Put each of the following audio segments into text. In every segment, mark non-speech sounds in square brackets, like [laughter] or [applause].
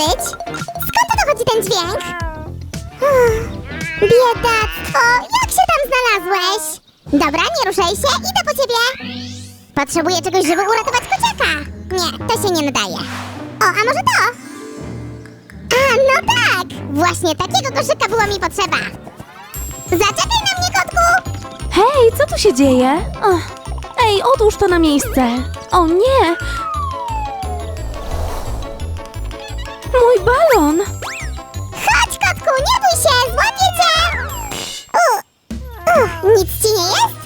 być? Skąd dochodzi ten dźwięk? Uff, Biedactwo, jak się tam znalazłeś? Dobra, nie ruszaj się, idę po ciebie. Potrzebuję czegoś, żeby uratować kociaka. Nie, to się nie nadaje. O, a może to? A, no tak! Właśnie takiego koszyka było mi potrzeba. Zaczekaj na mnie, kotku! Hej, co tu się dzieje? Ach, Ej, odłóż to na miejsce. O nie! Mój balon! Chodź, kotku, nie bój się, złapię cię! U, u, nic ci nie jest?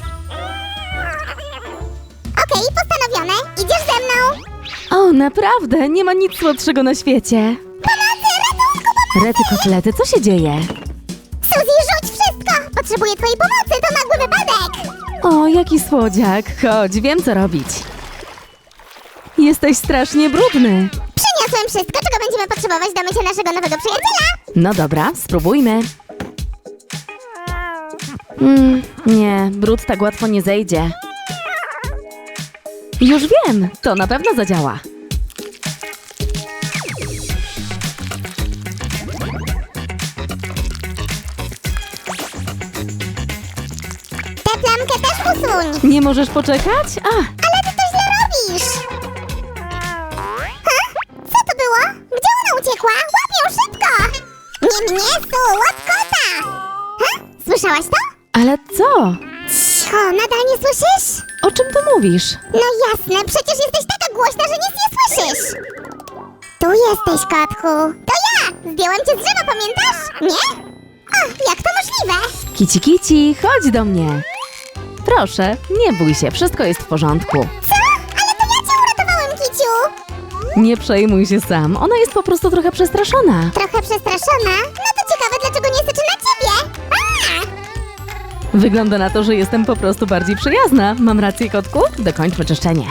Okej, postanowione. Idziesz ze mną. O, naprawdę, nie ma nic słodszego na świecie. Pomocy, ratunku, pomocy! Rety kotlety, co się dzieje? Suzy, rzuć wszystko! Potrzebuję twojej pomocy, to nagły wypadek! O, jaki słodziak. Chodź, wiem co robić. Jesteś strasznie brudny. Wszystko, czego będziemy potrzebować do mycia naszego nowego przyjaciela. No dobra, spróbujmy. Mm, nie, brud tak łatwo nie zejdzie. Już wiem, to na pewno zadziała. Tę plamkę też usuń. Nie możesz poczekać? A, Ale ty to źle robisz! Nie mnie, Su, łap kota! Ha? Słyszałaś to? ale co? Cicho, nadal nie słyszysz? O czym ty mówisz? No jasne, przecież jesteś taka głośna, że nic nie słyszysz! Tu jesteś, kotku! To ja! Zdjęłam cię z drzewa, pamiętasz? Nie? O, jak to możliwe? Kici kici, chodź do mnie. Proszę, nie bój się, wszystko jest w porządku. Co? Nie przejmuj się sam, ona jest po prostu trochę przestraszona. Trochę przestraszona? No to ciekawe, dlaczego nie syczy na ciebie! A! Wygląda na to, że jestem po prostu bardziej przyjazna. Mam rację, kotku? Dokończmy czyszczenie.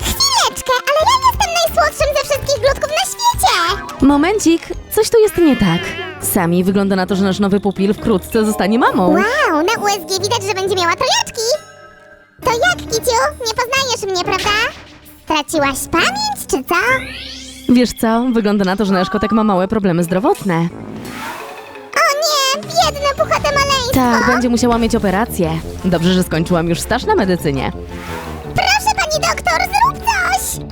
Chwileczkę, ale ja jestem najsłodszym ze wszystkich ludków na świecie! Momencik, coś tu jest nie tak. Sami wygląda na to, że nasz nowy pupil wkrótce zostanie mamą. Wow, na USG widać, że będzie miała trojaczki! To jak, Kiciu? Nie poznajesz mnie, prawda? Straciłaś pamięć, czy co? Wiesz co, wygląda na to, że nasz kotek ma małe problemy zdrowotne. O nie, biedne, puchate maleństwo! Tak, będzie musiała mieć operację. Dobrze, że skończyłam już staż na medycynie. Proszę, pani doktor, zrób coś!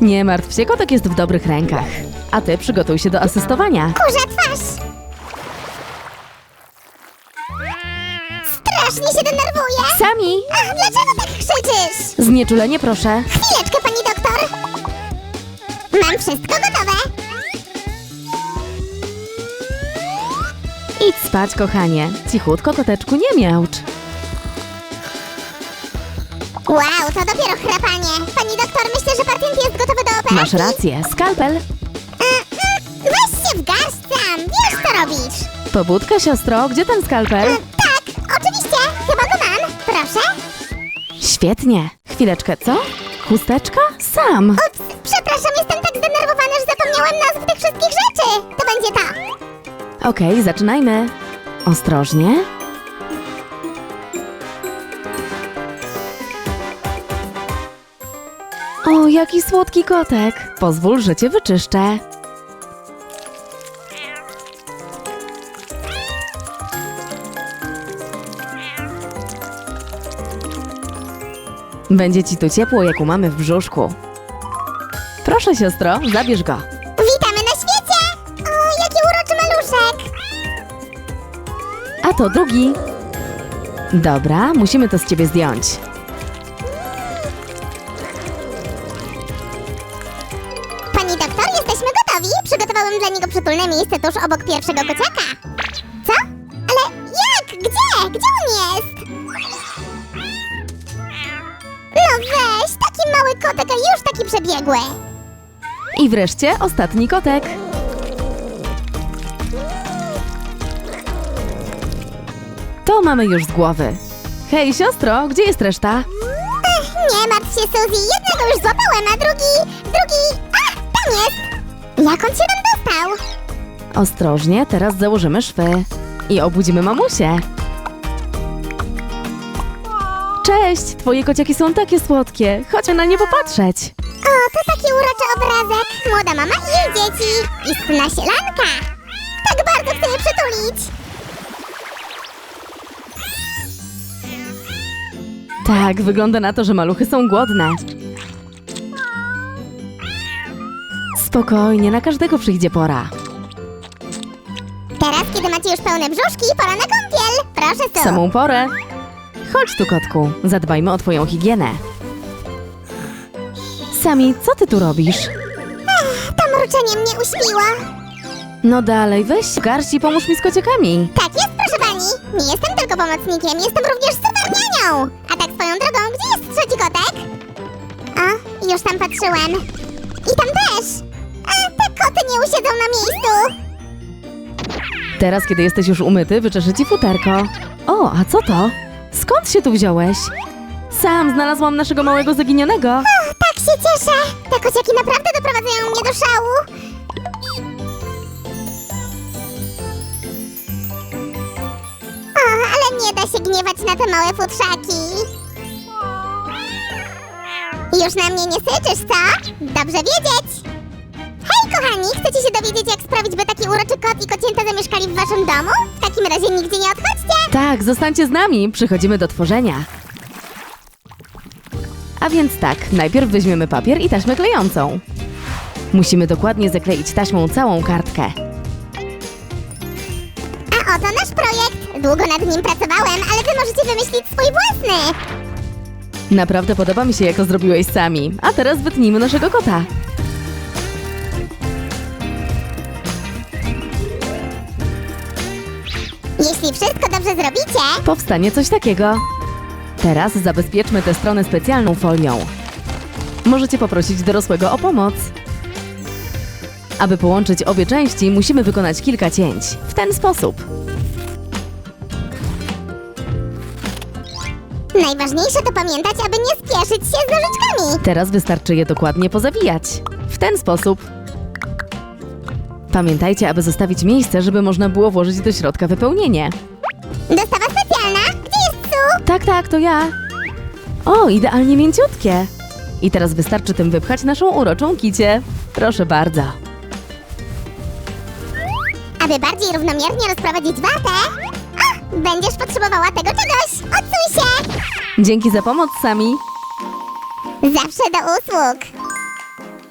Nie martw się, kotek jest w dobrych rękach. A ty przygotuj się do asystowania. Kurza twarz! Strasznie się denerwuję! Sami! Ach, dlaczego tak krzyczysz? Znieczulenie proszę. Chwileczkę, pani doktor! Mam wszystko gotowe! Idź spać, kochanie. Cichutko, koteczku, nie miaucz. Wow, to dopiero chrapanie! Pani doktor, myślę, że pacjent jest gotowy do operacji. Masz rację, skalpel. Co robić! Pobudka, siostro, gdzie ten skalpel? E, Tak, oczywiście! Chyba go mam! Proszę! Świetnie. Chwileczkę, co? Chusteczka? Sam. Ups, przepraszam, jestem tak zdenerwowana, że zapomniałam nazw tych wszystkich rzeczy! To będzie to! Okej, zaczynajmy. Ostrożnie. O, jaki słodki kotek. Pozwól, że cię wyczyszczę. Będzie ci tu ciepło, jak u mamy w brzuszku. Proszę, siostro, zabierz go. Witamy na świecie! O, jaki uroczy maluszek! A to drugi. Dobra, musimy to z ciebie zdjąć. Pani doktor, jesteśmy gotowi. Przygotowałem dla niego przytulne miejsce tuż obok pierwszego kociaka. Co? Ale jak? Gdzie? Gdzie on jest? Kotek, a już taki przebiegły. I wreszcie ostatni kotek. To mamy już z głowy. Hej, siostro, gdzie jest reszta? Ech, nie martw się, Suzy. Jednego już złapałem, a drugi... Drugi... A, tam jest! Jak on się tam dostał? Ostrożnie, teraz założymy szwy. I obudzimy mamusię. Cześć! Twoje kociaki są takie słodkie. Chodźmy na nie popatrzeć. O, to taki uroczy obrazek. Młoda mama i jej dzieci. Istna sielanka. Tak bardzo chcę je przytulić. Tak, wygląda na to, że maluchy są głodne. Spokojnie, na każdego przyjdzie pora. Teraz, kiedy macie już pełne brzuszki, pora na kąpiel. Proszę tu. samą porę. Chodź tu, kotku. Zadbajmy o twoją higienę. Sami, co ty tu robisz? To mruczenie mnie uśpiło. No dalej, weź się w garść i pomóż mi z kociakami. Tak jest, proszę pani. Nie jestem tylko pomocnikiem, jestem również super nianią. A tak swoją drogą, gdzie jest trzeci kotek? O, już tam patrzyłem. I tam też. A, te koty nie usiedzą na miejscu. Teraz, kiedy jesteś już umyty, wyczeszę ci futerko. O, a co to? Skąd się tu wziąłeś? Sam znalazłam naszego małego zaginionego. Tak się cieszę. Te kociaki naprawdę doprowadzają mnie do szału. O, ale nie da się gniewać na te małe futrzaki. Już na mnie nie syczysz, co? Dobrze wiedzieć. Kochani, chcecie się dowiedzieć, jak sprawić, by taki uroczy kot i kocięta zamieszkali w waszym domu? W takim razie nigdzie nie odchodźcie. Tak, zostańcie z nami, przychodzimy do tworzenia. A więc tak, najpierw weźmiemy papier i taśmę klejącą. Musimy dokładnie zakleić taśmą całą kartkę. A oto nasz projekt. Długo nad nim pracowałem, ale wy możecie wymyślić swój własny. Naprawdę podoba mi się, jak to zrobiłeś sami. A teraz wytnijmy naszego kota. Jeśli wszystko dobrze zrobicie, Powstanie coś takiego. Teraz zabezpieczmy tę stronę specjalną folią. Możecie poprosić dorosłego o pomoc. Aby połączyć obie części, musimy wykonać kilka cięć. W ten sposób. najważniejsze to pamiętać, aby nie spieszyć się z nożyczkami. Teraz wystarczy je dokładnie pozawijać. W ten sposób. Pamiętajcie, aby zostawić miejsce, żeby można było włożyć do środka wypełnienie. Dostawa specjalna. Gdzie jest Su? Tak, tak, to ja. O, idealnie mięciutkie. I teraz wystarczy tym wypchać naszą uroczą kicię. Proszę bardzo. Aby bardziej równomiernie rozprowadzić watę, będziesz potrzebowała tego czegoś. Odsuń się. Dzięki za pomoc, Sami. Zawsze do usług.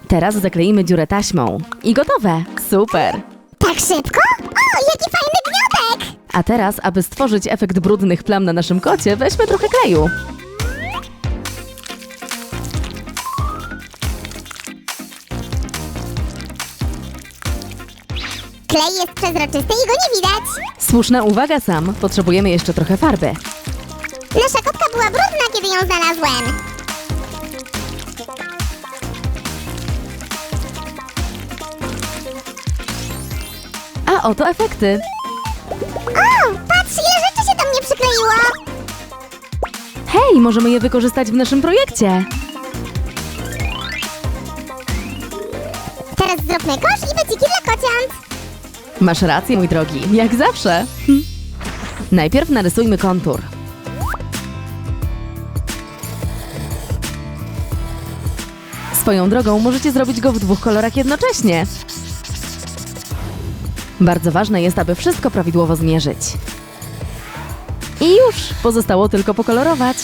Teraz zakleimy dziurę taśmą. I gotowe. Super. Tak szybko? O, jaki fajny gniotek. A teraz, aby stworzyć efekt brudnych plam na naszym kocie, weźmy trochę kleju. Klej jest przezroczysty i go nie widać. Słuszna uwaga, Sam. Potrzebujemy jeszcze trochę farby. Nasza kotka była brudna, kiedy ją znalazłem. A oto efekty. O, patrz, ile rzeczy się do mnie przykleiło. Hej, możemy je wykorzystać w naszym projekcie. Teraz zróbmy kosz i wyciki dla kociąt. Masz rację, mój drogi, jak zawsze. Hm. Najpierw narysujmy kontur. Swoją drogą możecie zrobić go w dwóch kolorach jednocześnie. Bardzo ważne jest, aby wszystko prawidłowo zmierzyć. I już, pozostało tylko pokolorować.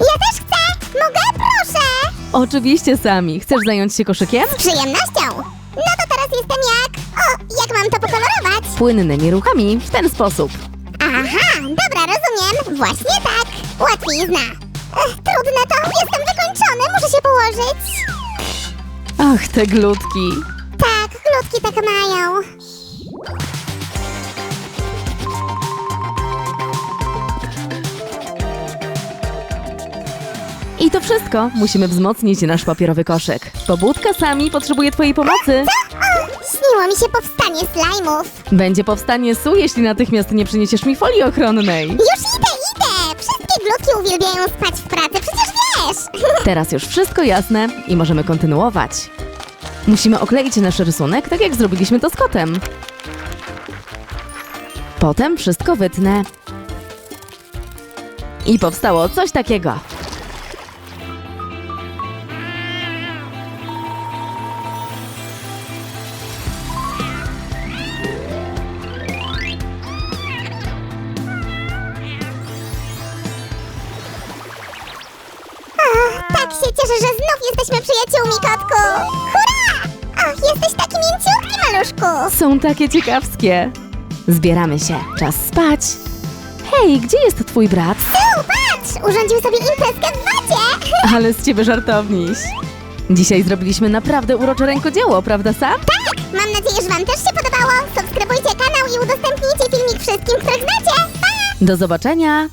Ja też chcę. Mogę, proszę. Oczywiście sami. Chcesz zająć się koszykiem? Z przyjemnością. No to teraz jestem jak... O, jak mam to pokolorować? Płynnymi ruchami, w ten sposób. Aha, dobra, rozumiem. Właśnie tak. Łatwizna. Ech, trudne to. Jestem wykończony, muszę się położyć. Ach, te glutki. Tak, glutki tak mają. I to wszystko. Musimy wzmocnić nasz papierowy koszyk. Pobudka sami potrzebuje twojej pomocy. Śniło mi się powstanie slajmów. Będzie powstanie su, jeśli natychmiast nie przyniesiesz mi folii ochronnej. Już idę, idę. Wszystkie glutki uwielbiają spać w pracy, przecież wiesz. [laughs] Teraz już wszystko jasne i możemy kontynuować. Musimy okleić nasz rysunek, tak jak zrobiliśmy to z kotem. Potem wszystko wytnę. I powstało coś takiego. Się cieszę, że znów jesteśmy przyjaciółmi, kotku! Hurra! Och, jesteś taki mięciutki, maluszku! Są takie ciekawskie. Zbieramy się. Czas spać. Hej, gdzie jest twój brat? Tu, patrz! Urządził sobie imprezkę w wodzie! [laughs] Ale z ciebie żartowniś. Dzisiaj zrobiliśmy naprawdę urocze rękodzieło, prawda Sam? Tak! Mam nadzieję, że wam też się podobało. Subskrybujcie kanał i udostępnijcie filmik wszystkim, których znacie. Pa! Do zobaczenia!